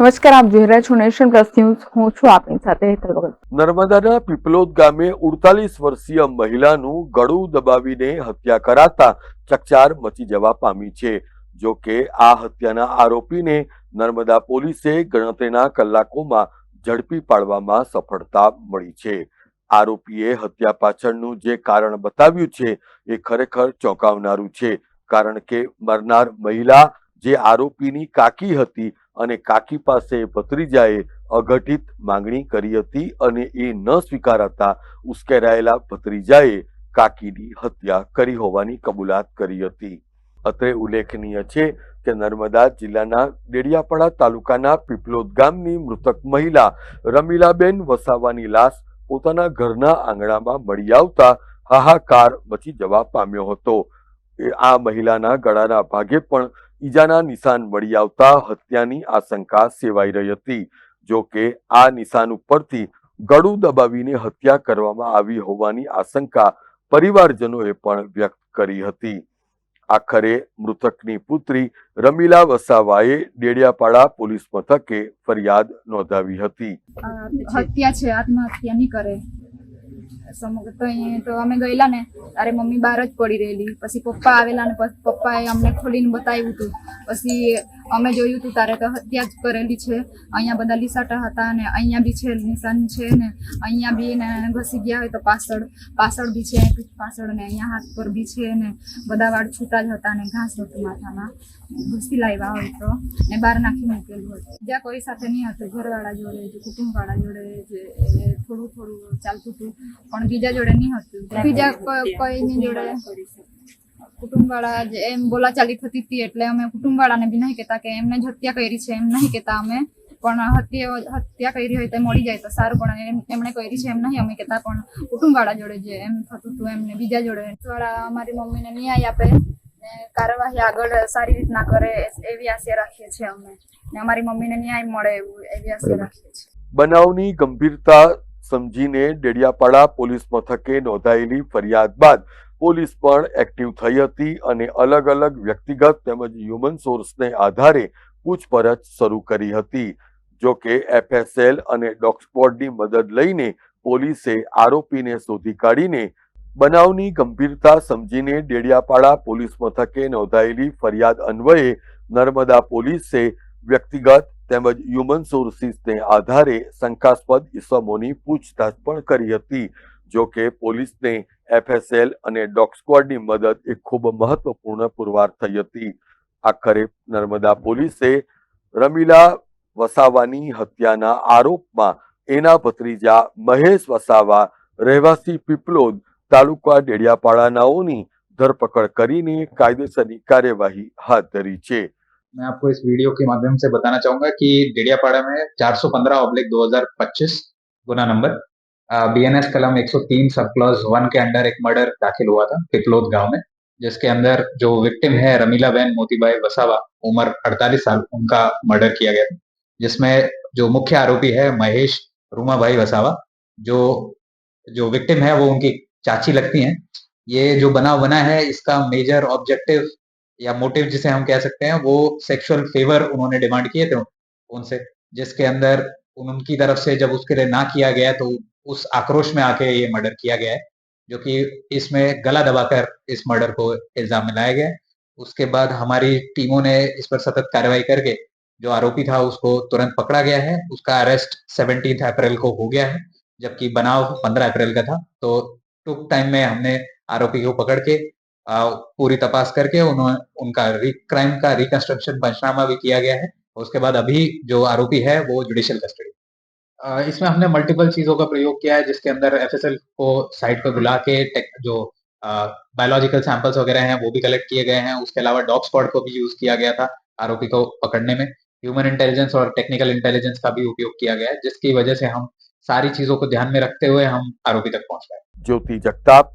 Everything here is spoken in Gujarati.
નમસ્કાર, આપ જોઈ રહ્યા છો નેશન પ્લસ ન્યૂઝ. હું છું આપની સાથે હેતલ ભગત નર્મદાના પીપલોદ ગામે ઉડતાલીસ વર્ષીય મહિલાનું ગળું દબાવીને હત્યા કરાતા ચકચાર મચી જવા પામી છે. જો કે આ હત્યાના આરોપીને નર્મદા પોલીસે ગણતરીના કલાકોમાં ઝડપી પાડવામાં સફળતા મળી છે. આરોપીએ હત્યા પાછળનું જે કારણ બતાવ્યું છે, એ ખરેખર ચોંકાવનારું છે. કારણ કે મરનાર મહિલા જે આરોપીની કાકી હતી અને કાકી પાસે ભત્રીજાએ અઘટિત માંગણી કરી હતી અને એ ન સ્વીકારાતા ઉશ્કેરાયેલા ભત્રીજાએ કાકીની હત્યા કરી હોવાની કબૂલાત કરી હતી. અત્રે ઉલ્લેખનીય છે કે નર્મદા જિલ્લાના ડેડિયાપાડા તાલુકાના પીપલોદ ગામની મૃતક મહિલા રમીલાબેન વસાવાની લાશ પોતાના ઘરના આંગણામાં મળી આવતા હાહાકાર મચી જવા પામ્યો હતો. આ મહિલાના ગળાના ભાગે પણ ઈજાના નિશાન મળી આવતા હત્યાની આશંકા સેવાઈ રહી હતી. જો કે આ નિશાન ઉપરથી ગળું દબાવીને હત્યા કરવામાં આવી હોવાની આશંકા પરિવારજનોએ પણ વ્યક્ત કરી હતી. આખરે મૃતકની પુત્રી રમીલા વસાવાએ ડેડિયાપાડા પોલીસ મથકે ફરિયાદ નોંધાવી હતી. હત્યા છે, આત્મહત્યા નહીં કરે. તો અહીં તો અમે ગયેલા ને તારે મમ્મી બહાર જ પડી રહેલી. પછી પપ્પા આવેલા ને પપ્પાએ અમને ખોલીને બતાવ્યું હતું પછી અમે જોયું હતું તારે તો હત્યા જ કરેલી છે. અહીંયા બધા લીસાટા હતા ને અહીંયા બી છે, નિશાન છે ને અહીંયા બી ને ઘસી ગયા હોય તો પાછળ પાછળ બી છે પાછળ ને અહીંયા હાથ પર બી છે ને બધા વાળ છૂટા જ હતા ને ઘાસ હતું માથામાં. ઘસી લાવ્યા હોય તો ને બહાર નાખી મૂકેલું હતું. જ્યાં કોઈ સાથે નહીં હતું, ઘરવાળા જોડે કુટુંબવાળા જોડે, જે થોડું થોડું ચાલતું હતું. પણ બીજા જોડે નહીં હતું. બીજા કોઈ કોઈની જોડે કુટુંબવાળા એમ બોલાચાલી થતી હતી એટલે અમે કુટુંબવાળાને બી નહીં કહેતા કે એમને જ હત્યા કરી છે, એમ નહીં કહેતા અમે. પણ હત્યા હત્યા કરી હોય તો મળી જાય તો સારું, પણ એમણે કરી છે એમ નહીં અમે કહેતા, પણ કુટુંબવાળા જોડે જે એમ થતું હતું એમને બીજા જોડે. વાળા અમારી મમ્મીને ન્યાય આપે ને કાર્યવાહી આગળ સારી રીતના કરે એવી આશા રાખીએ છીએ અમે. ને અમારી મમ્મીને ન્યાય મળે એવું એવી આશા રાખીએ છીએ. બનાવની ગંભીરતા સમજીને ડેડિયાપાડા પોલીસ મથકે નોંધાયેલી ફરિયાદ બાદ પોલીસ પણ એક્ટિવ થઈ હતી અને અલગ અલગ વ્યક્તિગત તેમજ હ્યુમન સોર્સને આધારે પૂછપરછ શરૂ કરી હતી. જો કે એફએસએલ અને ડોગ સ્ક્વોડની મદદ લઈને પોલીસે આરોપીને શોધી કાઢીને બનાવની ગંભીરતા સમજીને ડેડિયાપાડા પોલીસ મથકે નોંધાયેલી ફરિયાદ અન્વયે નર્મદા પોલીસે વ્યક્તિગત તેમજ હ્યુમન સોર્સિસને આધારે શંકાસ્પદ ઇસમોની પૂછતાછ પણ કરી હતી. જો કે પોલીસને એફએસએલ અને ડોગ સ્ક્વોડની મદદ એ ખૂબ મહત્વપૂર્ણ પુરવાર થઈ હતી. આખરે નર્મદા પોલીસે રમીલા વસાવાની હત્યાના આરોપમાં એના ભત્રીજા મહેશ વસાવા, રહેવાસી પીપલોદ, તાલુકા ડેડિયાપાડાનાઓની ધરપકડ કરીને કાયદેસરની કાર્યવાહી હાથ ધરી છે. मैं आपको इस वीडियो के माध्यम से बताना चाहूँगा कि डेडियापाड़ा में 415 ऑब्लिक 2025 गुना नंबर बीएनएस कलम 103 सब क्लॉज वन के अंडर एक मर्डर दाखिल हुआ था, पिपलोद गाँव में, जिसके अंदर जो विक्टिम है रमीला बहन मोतीबाई वसावा, उम्र 48 साल, उनका मर्डर किया गया था। जिसमें जो मुख्य आरोपी है महेश रूमा भाई वसावा, जो जो विक्टिम है वो उनकी चाची लगती हैं। ये जो बना बना है, इसका मेजर ऑब्जेक्टिव या मोटिव जिसे हम कह सकते हैं, वो सेक्सुअल फेवर उन्होंने डिमांड किए थे उनसे, जिसके अंदर उनकी तरफ़ से जब उसके लिए ना किया गया तो उस आक्रोश में आके ये मर्डर किया गया है, जो कि इसमें गला दबाकर इस मर्डर को इल्ज़ाम में लाया गया उसके बाद हमारी टीमों ने इस पर सतत कार्रवाई करके जो आरोपी था उसको तुरंत पकड़ा गया है। उसका अरेस्ट सेवनटीन अप्रैल को हो गया है, जबकि बनाव पंद्रह अप्रैल का था। तो टुक टाइम में हमने आरोपी को पकड़ के पूरी तपास करके उन्होंने उनका क्राइम का रिकंस्ट्रक्शन पंचनामा भी किया गया है। उसके बाद अभी जो आरोपी है, वो जुडिशियल कस्टडी इसमें हमने मल्टीपल चीज़ों का प्रयोग किया है, जिसके अंदर एफएसएल को साइट पर बुला के जो बायोलॉजिकल सैंपल्स वगैरह हैं, वो भी कलेक्ट किए गए हैं। उसके अलावा डॉग स्पॉट को भी यूज़ किया गया था, आरोपी को पकड़ने में। ह्यूमन इंटेलिजेंस और टेक्निकल इंटेलिजेंस का भी उपयोग किया गया है, जिसकी वजह से हम सारी चीज़ों को ध्यान में रखते हुए हम आरोपी तक पहुँच गए। Jyoti Jagtap